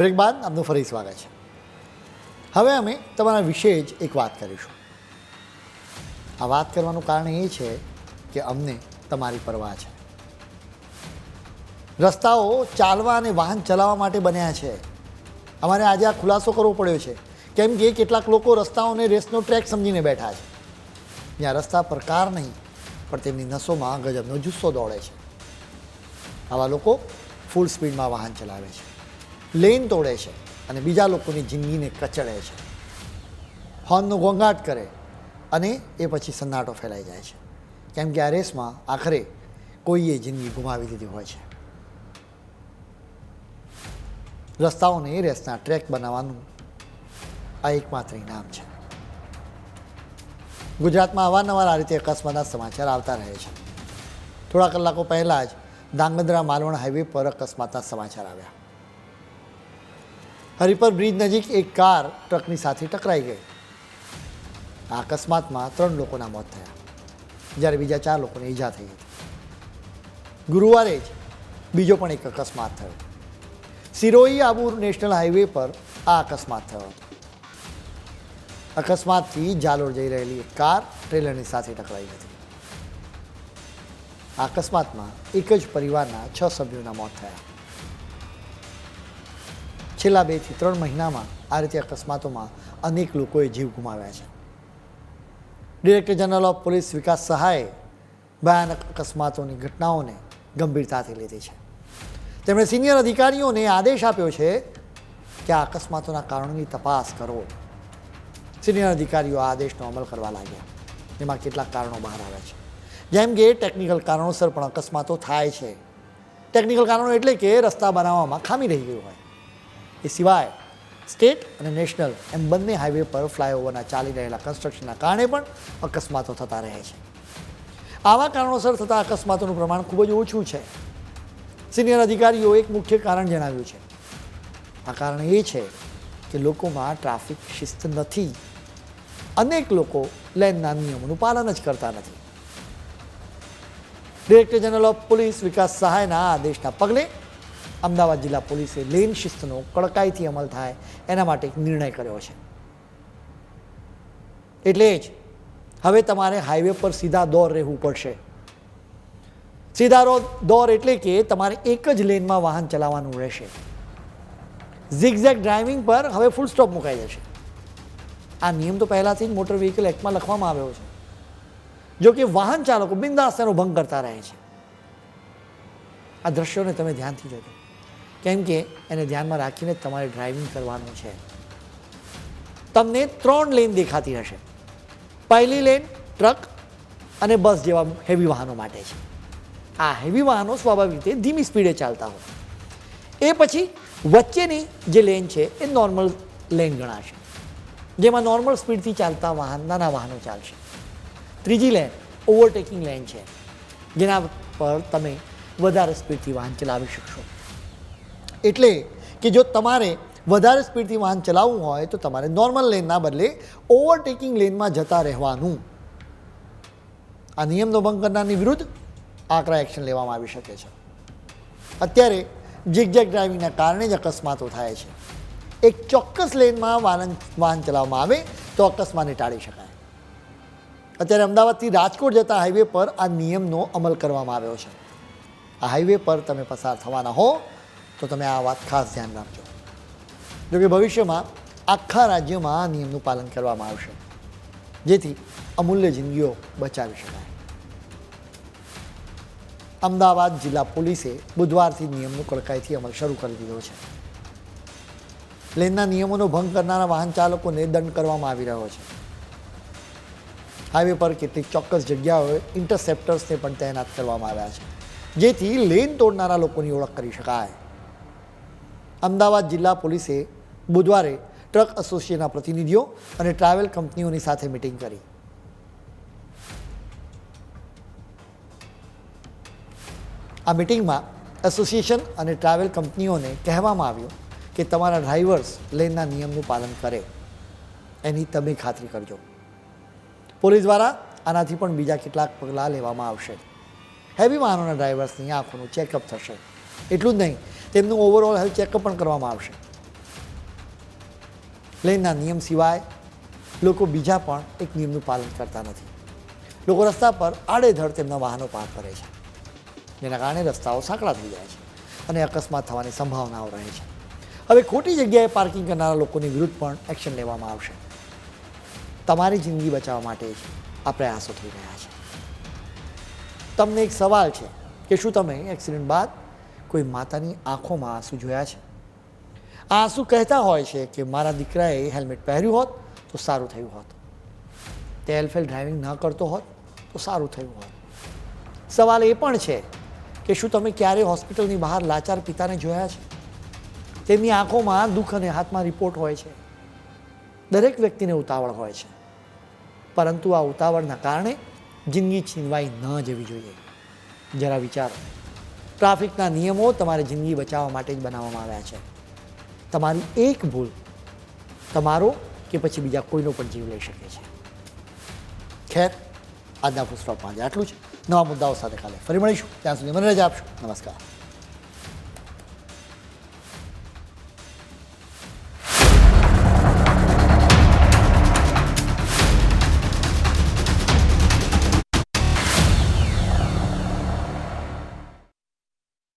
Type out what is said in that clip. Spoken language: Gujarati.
બ્રેક બાદ આપનું ફરી સ્વાગત છે. હવે અમે તમારા વિશે જ એક વાત કરીશું. આ વાત કરવાનું કારણ એ છે કે અમને તમારી પરવા છે. રસ્તાઓ ચાલવા અને વાહન ચલાવવા માટે બન્યા છે. અમારે આજે આ ખુલાસો કરવો પડ્યો છે. કેમ કે કેટલાક લોકો રસ્તાઓને રેસનો ટ્રેક સમજીને બેઠા છે. જ્યાં રસ્તા પર કાર નહીં, પણ તેમની નસોમાં ગજબનો જુસ્સો દોડે છે. આવા લોકો ફૂલ સ્પીડમાં વાહન ચલાવે છે. લેન તોડે છે અને બીજા લોકોની જિંદગીને કચડે છે. હોર્નનો ઘોંઘાટ કરે અને એ પછી સન્નાટો ફેલાઈ જાય છે. કેમ કે આ રેસમાં આખરે કોઈએ જિંદગી ગુમાવી દીધી હોય છે. રસ્તાઓને રેસના ટ્રેક બનાવવાનું આ એકમાત્ર ઇનામ છે. ગુજરાતમાં અવારનવાર આ રીતે અકસ્માતના સમાચાર આવતા રહે છે. થોડા કલાકો પહેલાં જ ધાંગધ્રા માલવણ હાઈવે પર અકસ્માતના સમાચાર આવ્યા. હરિપર બ્રિજ નજીક એક કાર ટ્રકની સાથે ટકરાઈ ગઈ. આ અકસ્માતમાં ત્રણ લોકોના મોત થયા. જ્યારે બીજા ચાર લોકોને ઈજા થઈ હતી. ગુરુવારે જ બીજો પણ એક અકસ્માત થયો. સિરોહી આબુ નેશનલ હાઈવે પર આ અકસ્માત થયો હતો. અકસ્માતથી જાલોર જઈ રહેલી એક કાર ટ્રેલરની સાથે ટકરાઈ હતી. આ અકસ્માતમાં એક જ પરિવારના છ સભ્યોના મોત થયા. છેલ્લા બેથી ત્રણ મહિનામાં આ રીતે અકસ્માતોમાં અનેક લોકોએ જીવ ગુમાવ્યા છે. Director general of police Vikas સહાયે ભયાનક અકસ્માતોની ઘટનાઓને ગંભીરતાથી લીધી છે. તેમણે સિનિયર અધિકારીઓને આદેશ આપ્યો છે કે આ અકસ્માતોના કારણોની તપાસ કરો. સિનિયર અધિકારીઓ આ આદેશનો અમલ કરવા લાગ્યા. જેમાં કેટલાક કારણો બહાર આવ્યા છે. જેમ કે ટેકનિકલ કારણોસર પણ અકસ્માતો થાય છે. ટેકનિકલ કારણો એટલે કે રસ્તા બનાવવામાં ખામી રહી ગયું હોય. એ સિવાય સ્ટેટ અને નેશનલ એમ બંને હાઈવે પર ફ્લાયઓવરના ચાલી રહેલા કન્સ્ટ્રક્શનના કારણે પણ અકસ્માતો થતા રહે છે. આવા કારણોસર થતા અકસ્માતોનું પ્રમાણ ખૂબ જ ઓછું છે. સિનિયર અધિકારીઓ એક મુખ્ય કારણ જણાવ્યું છે. આ કારણ એ છે કે લોકોમાં ટ્રાફિક શિસ્ત નથી. અનેક લોકો લેનના નિયમોનું પાલન જ કરતા નથી. Director general of police Vikas સહાયના આદેશના પગલે અમદાવાદ જિલ્લા પોલીસે લેન શિસ્તનો કડકાઈથી અમલ થાય એના માટે એક નિર્ણય કર્યો છે. એટલે જ હવે તમારે હાઈવે પર સીધા દોર રહેવું પડશે. સીધા દોર એટલે કે તમારે એક જ લેનમાં વાહન ચલાવવાનું રહેશે. ઝિગઝેગ ડ્રાઇવિંગ પર હવે ફૂલ સ્ટોપ મુકાઈ જશે. આ નિયમ તો પહેલાંથી જ મોટર વ્હીકલ એક્ટમાં લખવામાં આવ્યો છે. જો કે વાહન ચાલકો બિંદાસ ભંગ કરતા રહે છે. આ દ્રશ્યોને તમે ધ્યાનથી જોજો. કેમ કે એને ધ્યાનમાં રાખીને તમારે ડ્રાઇવિંગ કરવાનું છે. તમને ત્રણ લેન દેખાતી હશે. પહેલી લેન ટ્રક અને બસ જેવા હેવી વાહનો માટે છે. આ હેવી વાહનો સ્વાભાવિક રીતે ધીમી સ્પીડે ચાલતા હોય. એ પછી વચ્ચેની જે લેન છે એ નોર્મલ લેન ગણાશે. જેમાં નોર્મલ સ્પીડથી ચાલતા વાહન, નાના વાહનો ચાલશે. ત્રીજી લેન ઓવરટેકિંગ લેન છે. જેના પર તમે વધારે સ્પીડથી વાહન ચલાવી શકશો. એટલે કે જો તમારે વધારે સ્પીડથી વાહન ચલાવવું હોય તો તમારે નોર્મલ લેનના બદલે ઓવરટેકિંગ લેનમાં જતા રહેવાનું. આ નિયમનો ભંગ કરનારની વિરુદ્ધ આકરા એક્શન લેવામાં આવી શકે છે. અત્યારે ઝિગઝેગ ડ્રાઇવિંગના કારણે જ અકસ્માતો થાય છે. એક ચોક્કસ લેનમાં વાહન વાહન ચલાવવામાં આવે તો અકસ્માતને ટાળી શકાય. અત્યારે અમદાવાદથી રાજકોટ જતા હાઈવે પર આ નિયમનો અમલ કરવામાં આવ્યો છે. આ હાઈવે પર તમે પસાર થવાના હો. તો તમે આ વાત ખાસ ધ્યાન રાખજો. જોકે ભવિષ્યમાં આખા રાજ્યમાં આ નિયમનું પાલન કરવામાં આવશે. જેથી અમૂલ્ય જિંદગીઓ બચાવી શકાય. અમદાવાદ જિલ્લા પોલીસે બુધવારથી નિયમનો કડકાઈથી અમલ શરૂ કરી દીધો છે. લેનના નિયમોનો ભંગ કરનારા વાહન ચાલકોને દંડ કરવામાં આવી રહ્યો છે. હાઈવે પર કેટલીક ચોક્કસ જગ્યાઓએ ઇન્ટરસેપ્ટર્સને પણ તૈનાત કરવામાં આવ્યા છે. જેથી લેન તોડનારા લોકોની ઓળખ કરી શકાય. અમદાવાદ જિલ્લા પોલીસે બુધવારે ટ્રક એસોસિએશનના પ્રતિનિધિઓ અને ટ્રાવેલ કંપનીઓની સાથે મિટિંગ કરી. આ મિટિંગમાં એસોસિએશન અને ટ્રાવેલ કંપનીઓને કહેવામાં આવ્યું કે તમારા ડ્રાઈવર્સ લેનના નિયમનું પાલન કરે. એની તમે ખાતરી કરજો. પોલીસ દ્વારા આનાથી પણ બીજા કેટલાક પગલાં લેવામાં આવશે. હેવી વાહનોના ડ્રાઈવર્સની આંખોનું ચેકઅપ થશે. એટલું જ નહીં તેમનું ઓવરઓલ હેલ્થ ચેકઅપ પણ કરવામાં આવશે. પ્લેનના નિયમ સિવાય લોકો બીજા પણ એક નિયમનું પાલન કરતા નથી. લોકો રસ્તા પર આડેધડ તેમના વાહનો પાર્ક કરે છે. જેના કારણે રસ્તાઓ સાંકડા થઈ જાય છે અને અકસ્માત થવાની સંભાવનાઓ રહે છે. હવે ખોટી જગ્યાએ પાર્કિંગ કરનારા લોકોની વિરુદ્ધ પણ એક્શન લેવામાં આવશે. તમારી જિંદગી બચાવવા માટે આ પ્રયાસો થઈ રહ્યા છે. તમને એક સવાલ છે કે શું તમે એક્સિડન્ટ બાદ કોઈ માતાની આંખોમાં આંસુ જોયા છે? આ આંસુ કહેતા હોય છે કે મારા દીકરાએ હેલ્મેટ પહેર્યું હોત તો સારું થયું હોત. તે એલફેલ ડ્રાઇવિંગ ન કરતો હોત તો સારું થયું હોત. સવાલ એ પણ છે કે શું તમે ક્યારે હોસ્પિટલની બહાર લાચાર પિતાને જોયા છે? તેમની આંખોમાં દુઃખ અને હાથમાં રિપોર્ટ હોય છે. દરેક વ્યક્તિને ઉતાવળ હોય છે. પરંતુ આ ઉતાવળના કારણે જિંદગી છીનવાઈ ન જવી જોઈએ. જરા વિચારો. ટ્રાફિકના નિયમો તમારી જિંદગી બચાવવા માટે જ બનાવવામાં આવ્યા છે. તમારી એક ભૂલ તમારો કે પછી બીજા કોઈનો પણ જીવ લઈ શકે છે. ખેર, આજના પુસ્તકમાં આજે આટલું જ નવા મુદ્દાઓ સાથે કાલે ફરી મળીશું. ત્યાં સુધી મને રજા આપશો. નમસ્કાર.